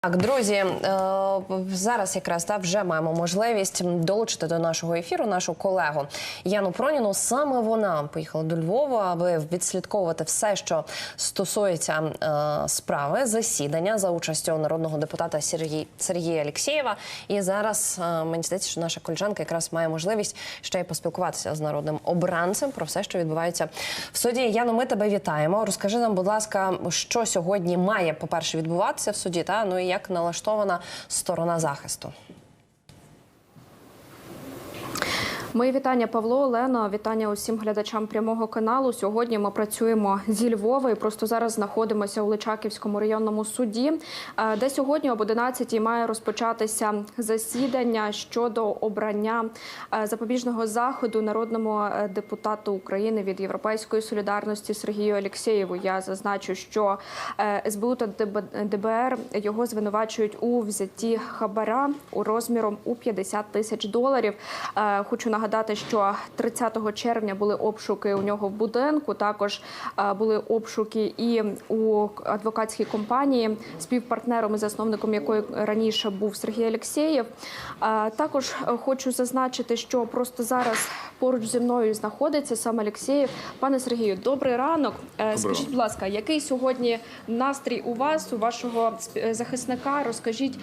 Так, друзі, е, зараз якраз та вже маємо можливість долучити до нашого ефіру нашу колегу Яну Проніну. Саме вона поїхала до Львова, аби відслідковувати все, що стосується е, справи засідання за участю народного депутата Сергій, Сергія Алєксєєва. І зараз е, мені здається, що наша колежанка якраз має можливість ще й поспілкуватися з народним обранцем про все, що відбувається в суді. Яно, ми тебе вітаємо. Розкажи нам, будь ласка, що сьогодні має, по-перше, відбуватися в суді, та ну і як налаштована сторона захисту. Мої вітання, Павло Олено. Вітання усім глядачам прямого каналу. Сьогодні ми працюємо зі Львова і просто зараз знаходимося у Личаківському районному суді, е, де сьогодні об 11 має розпочатися засідання щодо обрання е, запобіжного заходу народному е, депутату України від Європейської солідарності Сергію Алєксєєву. Я зазначу, що СБУ та ДБ- ДБР його звинувачують у взятті хабара у розміром у 50 тисяч доларів. Хочу нагадати, що 30 червня були обшуки у нього в будинку. Також е, були обшуки і у адвокатській компанії, співпартнером і засновником якої раніше був Сергій Алєксєєв. Е, Також е, хочу зазначити, що просто зараз поруч зі мною знаходиться сам Алєксєєв. Пане Сергію, добрий ранок. Скажіть, будь ласка, який сьогодні настрій у вас, у вашого захисника? Розкажіть,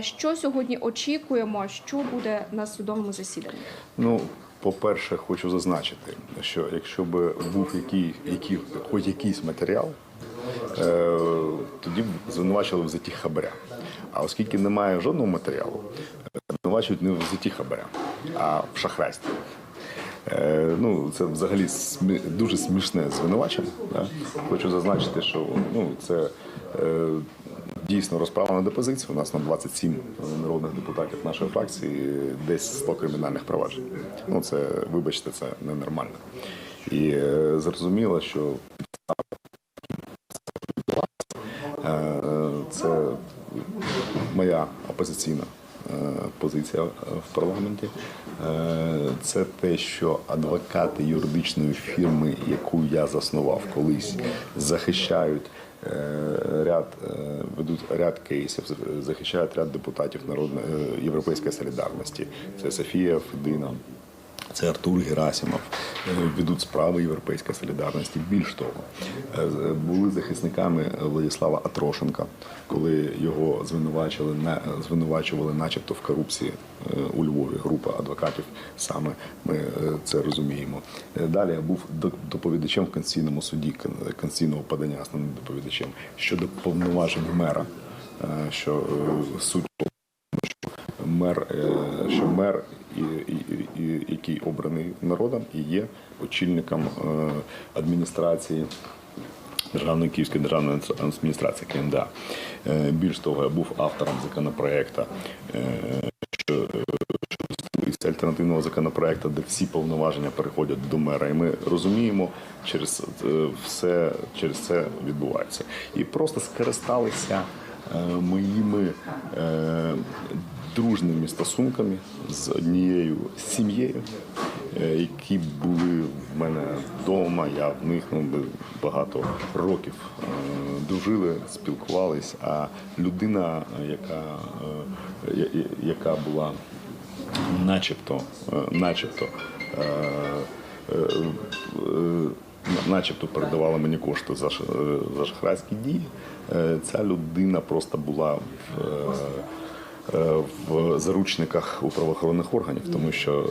що сьогодні очікуємо, що буде на судовому засіданні? Ну, по-перше, хочу зазначити, що якщо б був який, який, хоч якийсь матеріал, е, тоді б звинувачили в взятті хабаря. А оскільки немає жодного матеріалу, звинувачують не в взятті хабаря, а в шахрайстві. Е, ну, це взагалі смі- дуже смішне звинувачення. Да? Хочу зазначити, що ну, це е, дійсно розправа на депозицію. У нас на 27 народних депутатів нашої фракції десь 100 кримінальних проваджень. Ну, це, вибачте, це ненормально. І е, зрозуміло, що е, це моя опозиційна е, позиція е, в парламенті. Е, Це те, що адвокати юридичної фірми, яку я заснував колись, захищають. Е, Ряд е, ведуть ряд кейсів, захищають ряд депутатів народної е, європейської солідарності. Це Софія Федина, це Артур Герасимов, е, ведуть справи Європейської солідарності. Більш того, е, були захисниками Владислава Атрошенка, коли його звинувачували на звинувачували, начебто в корупції е, у Львові. Група адвокатів саме ми е, це розуміємо. Е, Далі я був доповідачем в Конституційному суді кон- конституційного подання основним доповідачем щодо повноважень мера. е, Що е, суть мер, е, що мер, який обраний народом, і є очільником е, адміністрації. Державної Київської державної адміністрації КМДА. Е, Більш того, я був автором законопроекту що стосується альтернативного законопроекту, де всі повноваження переходять до мера. І ми розуміємо, через все через це відбувається. І просто скористалися моїми дружними стосунками з однією сім'єю, е, які були в мене вдома. Я в них ну, багато років е, дружили, спілкувались. А людина, яка, е, яка була начебто, начебто, начебто передавала мені кошти за, за шахрайські дії. Ця людина просто була в, в заручниках у правоохоронних органів, тому що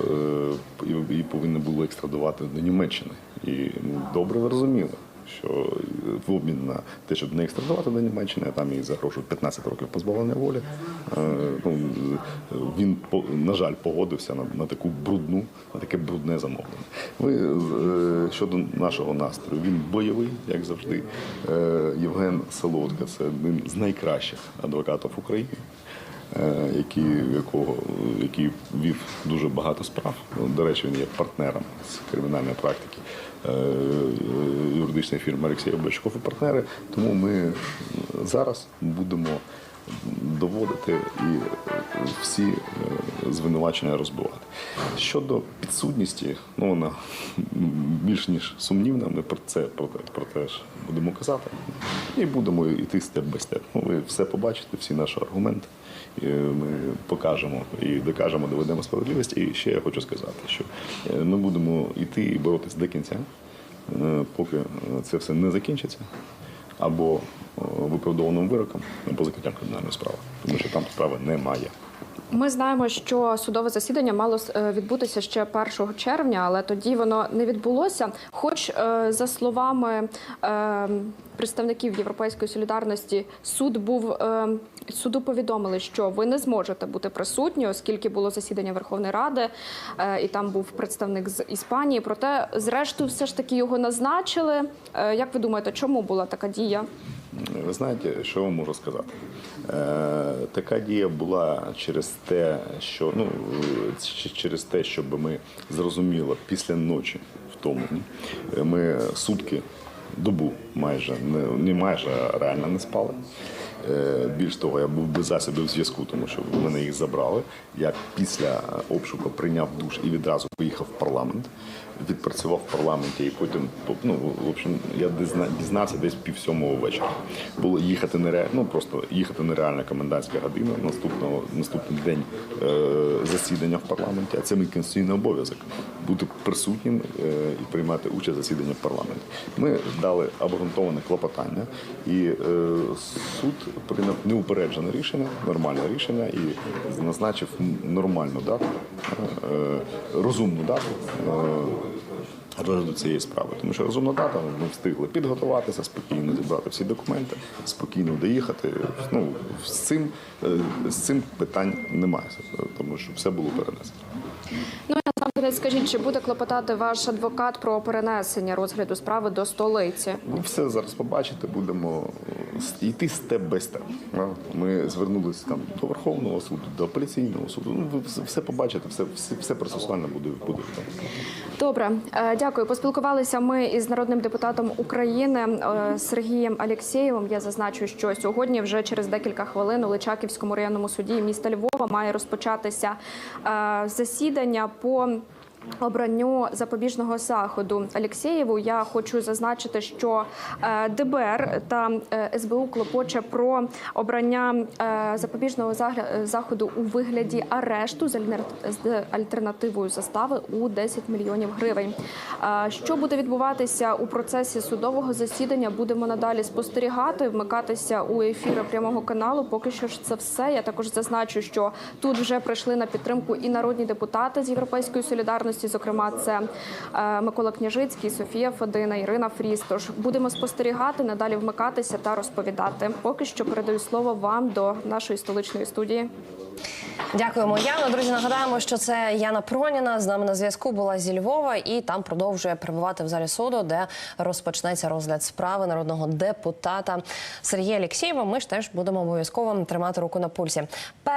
е, її повинні були екстрадувати до Німеччини. І ну, добре ви розуміли. Що в обмін на те, щоб не екстрадувати до Німеччини, а там їй загрожують 15 років позбавлення волі. е, Ну, він на жаль погодився на, таку брудну, на таке брудне замовлення. Ми е, щодо нашого настрою, він бойовий, як завжди. Е, Євген Солодка це один з найкращих адвокатів України. Е, Який, якого, який вів дуже багато справ. До речі, він є партнером з кримінальної практики е, юридичної фірми Олексія Бочков і партнери. Тому ми зараз будемо доводити і всі е, звинувачення розбивати. Щодо підсудності, ну вона більш ніж сумнівна. Ми про це про, те- про те ж будемо казати. І будемо йти степ бай степ. Ну, ви все побачите, всі наші аргументи. І Ми покажемо і докажемо, доведемо справедливість. І ще я хочу сказати, що е, ми будемо йти і боротися до кінця, е, поки це все не закінчиться, або виправдованим вироком, або закриттям кримінальної справи, тому що там справи немає. Ми знаємо, що судове засідання мало е, відбутися ще 1 червня, але тоді воно не відбулося. Хоч е, за словами е, представників Європейської солідарності, суд був суду повідомили, що ви не зможете бути присутні, оскільки було засідання Верховної Ради, і там був представник з Іспанії. Проте, зрештою, все ж таки його назначили. Як ви думаєте, чому була така дія? Ви знаєте, що вам можу сказати? Е, така дія була через те, що ну через те, щоб ми зрозуміли після ночі в тому. е, Ми сутки, добу майже не, майже реально не спали. Е, Більш того, я був без засобів зв'язку, тому що мене їх забрали. Я після обшуку прийняв душ і відразу поїхав в парламент. Відпрацював в парламенті і потім ну, в общем, я дізна- дізнався десь пів сьомого вечора. Було їхати нереально, ну просто їхати нереальна комендантська година. Наступного наступний день е, засідання в парламенті. А це мій конституційний обов'язок бути присутнім е, і приймати участь в засіданні в парламенті. Ми дали обґрунтоване клопотання, і е, суд прийняв неупереджене рішення, нормальне рішення і назначив нормальну дату, е, розумну дату. е, розгляду цієї справи. Тому що розумна дата, ми встигли підготуватися, спокійно зібрати всі документи, спокійно доїхати. Ну, з цим, е, з цим питань немає, тому що все було перенесено. Ну скажіть, чи буде клопотати ваш адвокат про перенесення розгляду справи до столиці? Ви все зараз побачите, будемо е, йти степ бай степ. Ми звернулися там до Верховного суду, до апеляційного суду. Ну, ви все- побачите, все, все, все процесуально буде. буде. Добре, Е, дякую. Поспілкувалися ми із народним депутатом України е, Сергієм Алєксєєвим. Я зазначу, що сьогодні, вже через декілька хвилин, у Личаківському районному суді міста Львова має розпочатися засідання по. Обранню запобіжного заходу Алєксєєву я хочу зазначити, що е, ДБР та е, СБУ клопоче про обрання е, запобіжного заходу у вигляді арешту з альтернативою застави у 10 мільйонів гривень. Що буде відбуватися у процесі судового засідання? Будемо надалі спостерігати, вмикатися у ефіри прямого каналу. Поки що ж це все. Я також зазначу, що тут вже прийшли на підтримку і народні депутати з європейської солідарності. Зокрема, це е, Микола Княжицький, Софія Фодина, Ірина Фріс. Тож будемо спостерігати, надалі вмикатися та розповідати. Поки що передаю слово вам до нашої столичної студії. Дякуємо, Яно. Друзі, нагадаємо, що це Яна Проніна з нами на зв'язку була зі Львова і там продовжує перебувати в залі суду, де розпочнеться розгляд справи народного депутата Сергія Алєксєєва. Ми ж теж будемо обов'язково тримати руку на пульсі. Перш